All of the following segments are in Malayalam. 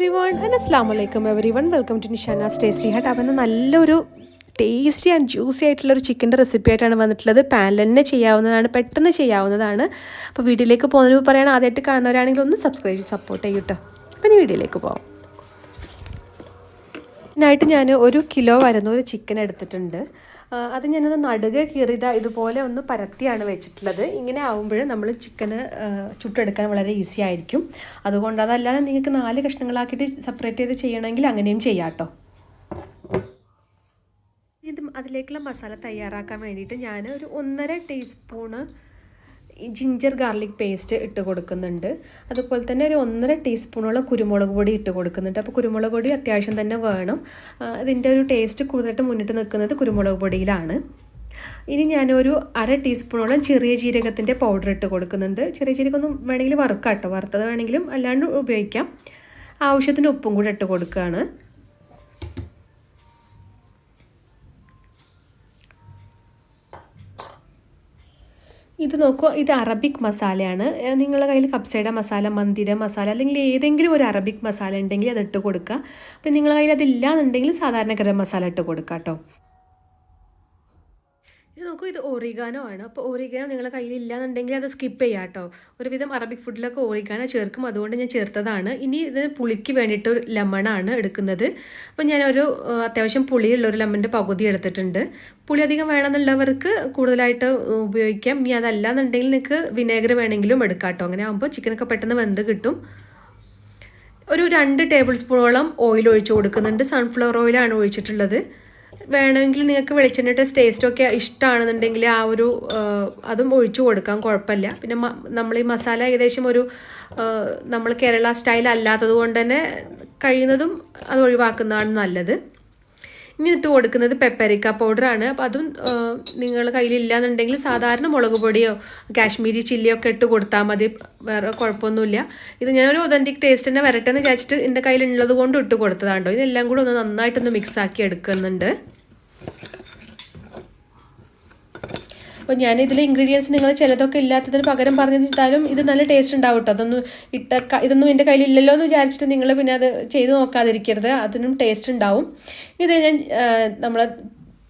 എവറി വൺ ആൻഡ് അസ്ലാം വലൈക്കും every one welcome to Nishana tasty hut അപ്പം നല്ലൊരു ടേസ്റ്റി ആൻഡ് ജ്യൂസി ആയിട്ടുള്ളൊരു ചിക്കന്റെ റെസിപ്പി ആയിട്ടാണ് വന്നിട്ടുള്ളത്. പാനിൽ തന്നെ ചെയ്യാവുന്നതാണ് പെട്ടെന്ന് ചെയ്യാവുന്നതാണ്. അപ്പോൾ വീഡിയോയിലേക്ക് പോകുന്നതിന് മുമ്പ് ആദ്യമായിട്ട് കാണുന്നവരാണെങ്കിൽ ഒന്ന് സബ്സ്ക്രൈബ് ചെയ്ത് സപ്പോർട്ട് ചെയ്യൂട്ടോ അപ്പം ഇനി വീഡിയോയിലേക്ക് പോകാം ഇതിനായിട്ട് ഞാൻ ഒരു കിലോ വരുന്ന ഒരു ചിക്കൻ എടുത്തിട്ടുണ്ട്. അത് ഞാനത് നടുക കീറിത ഇതുപോലെ ഒന്ന് പരത്തിയാണ് വെച്ചിട്ടുള്ളത്. ഇങ്ങനെ ആകുമ്പോൾ നമ്മൾ ചിക്കന് ചുട്ടെടുക്കാൻ വളരെ ഈസി ആയിരിക്കും. അതുകൊണ്ട് അതല്ലാതെ നിങ്ങൾക്ക് നാല് കഷ്ണങ്ങളാക്കിയിട്ട് സെപ്പറേറ്റ് ചെയ്ത് ചെയ്യണമെങ്കിൽ അങ്ങനെയും ചെയ്യാം കേട്ടോ ഇത് അതിലേക്കുള്ള മസാല തയ്യാറാക്കാൻ വേണ്ടിയിട്ട് ഞാൻ ഒരു ഒന്നര ടീസ്പൂണ് ജിഞ്ചർ ഗാർലിക് പേസ്റ്റ് ഇട്ട് കൊടുക്കുന്നുണ്ട്. അതുപോലെ തന്നെ ഒരു ഒന്നര ടീസ്പൂണോളം കുരുമുളക് പൊടി ഇട്ട് കൊടുക്കുന്നുണ്ട്. അപ്പോൾ കുരുമുളക് പൊടി അത്യാവശ്യം തന്നെ വേണം. ഇതിന്റെ ഒരു ടേസ്റ്റ് കൂടുതലായിട്ട് മുന്നിട്ട് നിൽക്കുന്നത് കുരുമുളക് പൊടിയിലാണ്. ഇനി ഞാനൊരു അര ടീസ്പൂണോളം ചെറിയ ജീരകത്തിന്റെ പൗഡർ ഇട്ട് കൊടുക്കുന്നുണ്ട്. ചെറിയ ജീരകം ഒന്നും വേണമെങ്കിൽ വറുക്കാം കേട്ടോ. വറുത്തത് വേണമെങ്കിലും അല്ലാണ്ട് ഉപയോഗിക്കാം. ആവശ്യത്തിന് ഉപ്പും കൂടെ ഇട്ട് കൊടുക്കുകയാണ്. ഇത് നോക്കൂ ഇത് അറബിക് മസാലയാണ്. നിങ്ങളുടെ കയ്യിൽ കപ്സൈഡ മസാല മന്തിയുടെ മസാല അല്ലെങ്കിൽ ഏതെങ്കിലും ഒരു അറബിക് മസാല ഉണ്ടെങ്കിൽ അത് ഇട്ട് കൊടുക്കുക. അപ്പം നിങ്ങളുടെ കയ്യിൽ അതില്ല എന്നുണ്ടെങ്കിൽ സാധാരണ ഗരം മസാല ഇട്ട് കൊടുക്കുക കേട്ടോ. ഇത് നോക്കൂ ഇത് ഓറിഗാനോ ആണ്. അപ്പോൾ ഒറിഗാനോ നിങ്ങളുടെ കയ്യിൽ ഇല്ലാന്നുണ്ടെങ്കിൽ അത് സ്കിപ്പ് ചെയ്യാം കേട്ടോ ഒരുവിധം അറബിക് ഫുഡിലൊക്കെ ഓറിഗാനോ ചേർക്കും. അതുകൊണ്ട് ഞാൻ ചേർത്തതാണ്. ഇനി ഇത് പുളിക്ക് വേണ്ടിയിട്ട് ഒരു ലെമണാണ് എടുക്കുന്നത്. അപ്പോൾ ഞാനൊരു അത്യാവശ്യം പുളിയുള്ള ഒരു ലെമണിന്റെ പകുതി എടുത്തിട്ടുണ്ട്. പുളി അധികം വേണമെന്നുള്ളവർക്ക് കൂടുതലായിട്ട് ഉപയോഗിക്കാം. ഇനി അതല്ല എന്നുണ്ടെങ്കിൽ നിങ്ങൾക്ക് വിനേഗർ വേണമെങ്കിലും എടുക്കാം കേട്ടോ അങ്ങനെ ആകുമ്പോൾ ചിക്കനൊക്കെ പെട്ടെന്ന് വെന്ത് കിട്ടും. ഒരു രണ്ട് ടേബിൾ സ്പൂണോളം ഓയിൽ ഒഴിച്ച് കൊടുക്കുന്നുണ്ട്. സൺഫ്ലവർ ഓയിലാണ് ഒഴിച്ചിട്ടുള്ളത്. വേണമെങ്കിൽ നിങ്ങൾക്ക് വെളിച്ചെണ്ണയുടെ ടേസ്റ്റൊക്കെ ഇഷ്ടമാണെന്നുണ്ടെങ്കിൽ ആ ഒരു അതും ഒഴിച്ചു കൊടുക്കാം കുഴപ്പമില്ല. പിന്നെ നമ്മൾ ഈ മസാല ഏകദേശം ഒരു നമ്മൾ കേരള സ്റ്റൈൽ അല്ലാത്തത് കൊണ്ട് തന്നെ കഴിയുന്നതും അത് ഒഴിവാക്കുന്നതാണ് നല്ലത്. ഇനി ഇട്ട് കൊടുക്കുന്നത് പെപ്പരിക്ക പൗഡറാണ് അപ്പോൾ അതും നിങ്ങൾ കയ്യിലില്ല എന്നുണ്ടെങ്കിൽ സാധാരണ മുളക് പൊടിയോ കാശ്മീരി ചില്ലിയോ ഒക്കെ ഇട്ട് കൊടുത്താൽ മതി. വേറെ കുഴപ്പമൊന്നുമില്ല. ഇത് ഞാനൊരു ഒതന്റിക് ടേസ്റ്റ് തന്നെ വരട്ടെ എന്ന് വിചാരിച്ചിട്ട് എന്റെ കയ്യിലുള്ളത് കൊണ്ട് ഇട്ട് കൊടുത്തതാണ്ടോ ഇതെല്ലാം കൂടെ ഒന്ന് നന്നായിട്ടൊന്ന് മിക്സ് ആക്കി എടുക്കുന്നുണ്ട്. അപ്പോൾ ഞാൻ ഇതിലെ ഇൻഗ്രീഡിയൻസ് നിങ്ങൾ ചിലതൊക്കെ ഇല്ലാത്തതിന് പകരം പറഞ്ഞു വെച്ചാലും ഇത് നല്ല ടേസ്റ്റ് ഉണ്ടാവും കേട്ടോ അതൊന്നും ഇട്ട ഇതൊന്നും എന്റെ കയ്യിലില്ലല്ലോ എന്ന് വിചാരിച്ചിട്ട് നിങ്ങൾ പിന്നെ അത് ചെയ്ത് നോക്കാതിരിക്കരുത്. അതിനും ടേസ്റ്റ് ഉണ്ടാവും. ഇത് ഞാൻ നമ്മൾ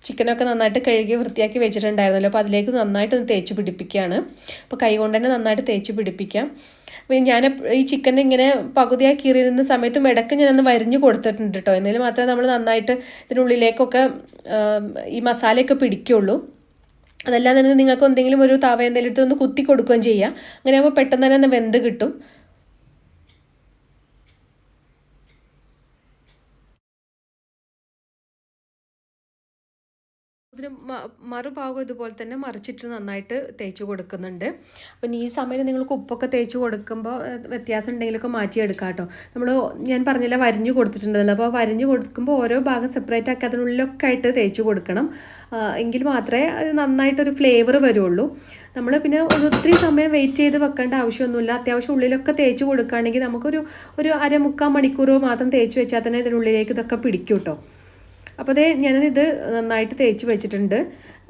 ചിക്കനൊക്കെ നന്നായിട്ട് കഴുകി വൃത്തിയാക്കി വെച്ചിട്ടുണ്ടായിരുന്നല്ലോ. അപ്പോൾ അതിലേക്ക് നന്നായിട്ട് ഒന്ന് തേച്ച് പിടിപ്പിക്കുകയാണ്. അപ്പോൾ കൈ കൊണ്ട് തന്നെ നന്നായിട്ട് തേച്ച് പിടിപ്പിക്കാം. ഞാൻ ഈ ചിക്കൻ ഇങ്ങനെ പകുതിയാക്കി കീറിയിരുന്ന സമയത്തും ഇടയ്ക്ക് ഞാനൊന്ന് വരിഞ്ഞു കൊടുത്തിട്ടുണ്ട് കേട്ടോ. എന്നാലും മാത്രമേ നമ്മൾ നന്നായിട്ട് ഇതിനുള്ളിലേക്കൊക്കെ ഈ മസാലയൊക്കെ പിടിക്കുള്ളൂ. അതല്ലാതെ നിങ്ങൾക്ക് എന്തെങ്കിലും ഒരു തവ എന്തെങ്കിലും എടുത്ത് ഒന്ന് കുത്തി കൊടുക്കുകയും ചെയ്യാം. അങ്ങനെ ആകുമ്പോൾ പെട്ടെന്ന് തന്നെ ഒന്ന് വെന്ത് കിട്ടും. ഇതിന് മ- മറുഭാഗം ഇതുപോലെ തന്നെ മറിച്ചിട്ട് നന്നായിട്ട് തേച്ച് കൊടുക്കുന്നുണ്ട്. അപ്പം ഈ സമയത്ത് നിങ്ങൾക്ക് ഉപ്പൊക്കെ തേച്ച് കൊടുക്കുമ്പോൾ വ്യത്യാസം ഉണ്ടെങ്കിലൊക്കെ മാറ്റിയെടുക്കാം കേട്ടോ. നമ്മൾ ഞാൻ പറഞ്ഞില്ല വരിഞ്ഞു കൊടുത്തിട്ടുണ്ടല്ലോ. അപ്പോൾ വരിഞ്ഞു കൊടുക്കുമ്പോൾ ഓരോ ഭാഗം സെപ്പറേറ്റ് ആക്കി അതിനുള്ളിലൊക്കെ ആയിട്ട് തേച്ച് കൊടുക്കണം. എങ്കിൽ മാത്രമേ അത് നന്നായിട്ടൊരു ഫ്ലേവർ വരുള്ളൂ. നമ്മൾ പിന്നെ ഒത്തിരി സമയം വെയിറ്റ് ചെയ്ത് വെക്കേണ്ട ആവശ്യമൊന്നുമില്ല. അത്യാവശ്യം ഉള്ളിലൊക്കെ തേച്ച് കൊടുക്കുകയാണെങ്കിൽ നമുക്കൊരു ഒരു അര മുക്കാൽ മണിക്കൂറോ മാത്രം തേച്ച് വെച്ചാൽ തന്നെ ഇതിനുള്ളിലേക്ക് ഇതൊക്കെ പിടിക്കും കേട്ടോ. അപ്പോൾ അതേ ഞാനിത് നന്നായിട്ട് തേച്ച് വെച്ചിട്ടുണ്ട്.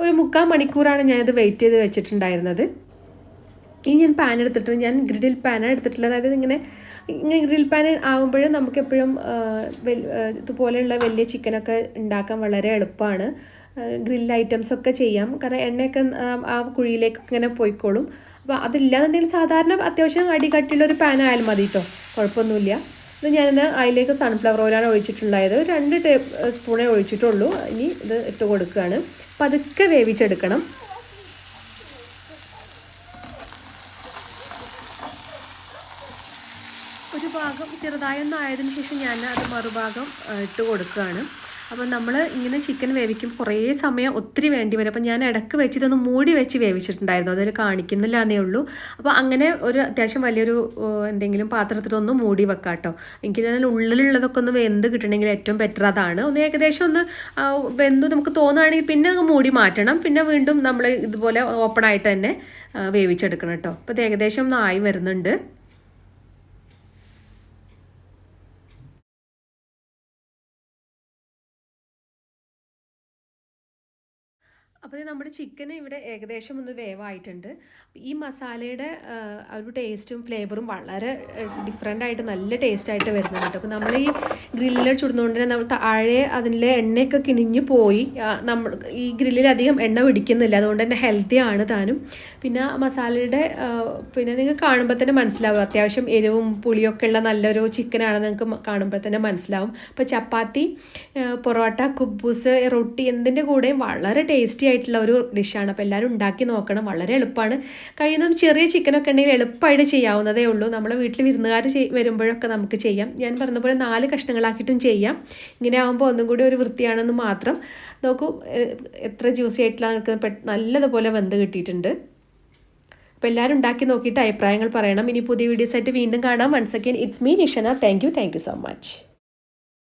ഒരു മുക്കാൽ മണിക്കൂറാണ് ഞാനിത് വെയിറ്റ് ചെയ്ത് വെച്ചിട്ടുണ്ടായിരുന്നത്. ഇനി ഞാൻ പാൻ എടുത്തിട്ട് ഞാൻ ഗ്രിഡിൽ പാനാണ് എടുത്തിട്ടുള്ളത്. അതായത് ഇങ്ങനെ ഇങ്ങനെ ഗ്രിൽ പാൻ ആകുമ്പോഴും നമുക്ക് എപ്പോഴും ഇതുപോലെയുള്ള വലിയ ചിക്കനൊക്കെ ഉണ്ടാക്കാൻ വളരെ എളുപ്പമാണ്. ഗ്രിൽ ഐറ്റംസ് ഒക്കെ ചെയ്യാം. കാരണം എണ്ണയൊക്കെ ആ, ആ കുഴിയിലേക്ക് ഇങ്ങനെ പോയിക്കോളും. അപ്പോൾ അതില്ലാന്നുണ്ടെങ്കിൽ സാധാരണ അത്യാവശ്യം അടി കട്ടിയുള്ള ഒരു പാൻ ആയാലും മതി കേട്ടോ കുഴപ്പമൊന്നുമില്ല. ഇത് ഞാനിത് അതിലേക്ക് സൺഫ്ലവർ ഓയിലാണ് ഒഴിച്ചിട്ടുണ്ടായത്. രണ്ട് ടേബിൾ സ്പൂണേ ഒഴിച്ചിട്ടുള്ളൂ. ഇനി ഇത് ഇട്ട് കൊടുക്കുകയാണ്. പതുക്കെ വേവിച്ചെടുക്കണം. ഒരു ഭാഗം ചെറുതായൊന്നും ആയതിനു ശേഷം ഞാൻ അത് മറുഭാഗം ഇട്ട് കൊടുക്കുകയാണ്. അപ്പോൾ നമ്മൾ ഇങ്ങനെ ചിക്കൻ വേവിക്കും. കുറേ സമയം ഒത്തിരി വേണ്ടി വരും. അപ്പോൾ ഞാൻ ഇടയ്ക്ക് വെച്ച് ഇതൊന്ന് മൂടി വെച്ച് വേവിച്ചിട്ടുണ്ടായിരുന്നു. അതിൽ കാണിക്കുന്നില്ല എന്നേ ഉള്ളൂ. അപ്പോൾ അങ്ങനെ ഒരു അത്യാവശ്യം വലിയൊരു എന്തെങ്കിലും പാത്രത്തിലൊന്ന് മൂടി വെക്കാം കേട്ടോ എനിക്ക് അതിൽ ഉള്ളിലുള്ളതൊക്കെ ഒന്ന് വെന്ത് കിട്ടണമെങ്കിൽ ഏറ്റവും ബെറ്റർ അതാണ്. ഒന്ന് ഏകദേശം ഒന്ന് വെന്ത് നമുക്ക് തോന്നുകയാണെങ്കിൽ പിന്നെ അങ്ങ് മൂടി മാറ്റണം. പിന്നെ വീണ്ടും നമ്മൾ ഇതുപോലെ ഓപ്പൺ ആയിട്ട് തന്നെ വേവിച്ചെടുക്കണം കേട്ടോ അപ്പോൾ ഏകദേശം ഒന്ന് ആയി വരുന്നുണ്ട്. അപ്പോൾ നമ്മുടെ ചിക്കൻ ഇവിടെ ഏകദേശം ഒന്ന് വേവായിട്ടുണ്ട്. ഈ മസാലയുടെ ഒരു ടേസ്റ്റും ഫ്ലേവറും വളരെ ഡിഫറെന്റ് ആയിട്ട് നല്ല ടേസ്റ്റായിട്ട് വരുന്നുണ്ട് അപ്പോൾ നമ്മൾ ഈ ഗ്രില്ലിൽ ചുടുന്നതുകൊണ്ട് തന്നെ നമ്മൾ താഴെ അതിലെ എണ്ണയൊക്കെ കിണിഞ്ഞു പോയി. നമ്മൾ ഈ ഗ്രില്ലിൽ അധികം എണ്ണ പിടിക്കുന്നില്ല. അതുകൊണ്ട് തന്നെ ഹെൽത്തി ആണ് താനും. പിന്നെ മസാലയുടെ പിന്നെ നിങ്ങൾക്ക് കാണുമ്പോൾ തന്നെ മനസ്സിലാവും. അത്യാവശ്യം എരിവും പുളിയൊക്കെ ഉള്ള നല്ലൊരു ചിക്കനാണെന്ന് നിങ്ങൾക്ക് കാണുമ്പോൾ തന്നെ മനസ്സിലാവും. അപ്പോൾ ചപ്പാത്തി പൊറോട്ട കുബൂസ് റൊട്ടി എന്തിന്റെ കൂടെയും വളരെ ടേസ്റ്റി ആയിട്ടുള്ള ഒരു ഡിഷാണ്. അപ്പോൾ എല്ലാവരും ഉണ്ടാക്കി നോക്കണം. വളരെ എളുപ്പമാണ്. കഴിയുന്നതും ചെറിയ ചിക്കനൊക്കെ ഉണ്ടെങ്കിൽ എളുപ്പമായിട്ട് ചെയ്യാവുന്നതേ ഉള്ളൂ. നമ്മുടെ വീട്ടിൽ വിരുന്നുകാർ വരുമ്പോഴൊക്കെ നമുക്ക് ചെയ്യാം. ഞാൻ പറഞ്ഞ പോലെ നാല് കഷ്ണങ്ങളാക്കിയിട്ടും ചെയ്യാം. ഇങ്ങനെ ആകുമ്പോൾ ഒന്നും കൂടി ഒരു വൃത്തിയാണെന്ന് മാത്രം. നോക്കൂ എത്ര ജ്യൂസി ആയിട്ടുള്ള നല്ലതുപോലെ വെന്ത് കിട്ടിയിട്ടുണ്ട്. അപ്പോൾ എല്ലാവരും ഉണ്ടാക്കി നോക്കിയിട്ട് അഭിപ്രായങ്ങൾ പറയണം. ഇനി പുതിയ വീഡിയോസായിട്ട് വീണ്ടും കാണാം. Once again it's me Nishana thank you thank you so much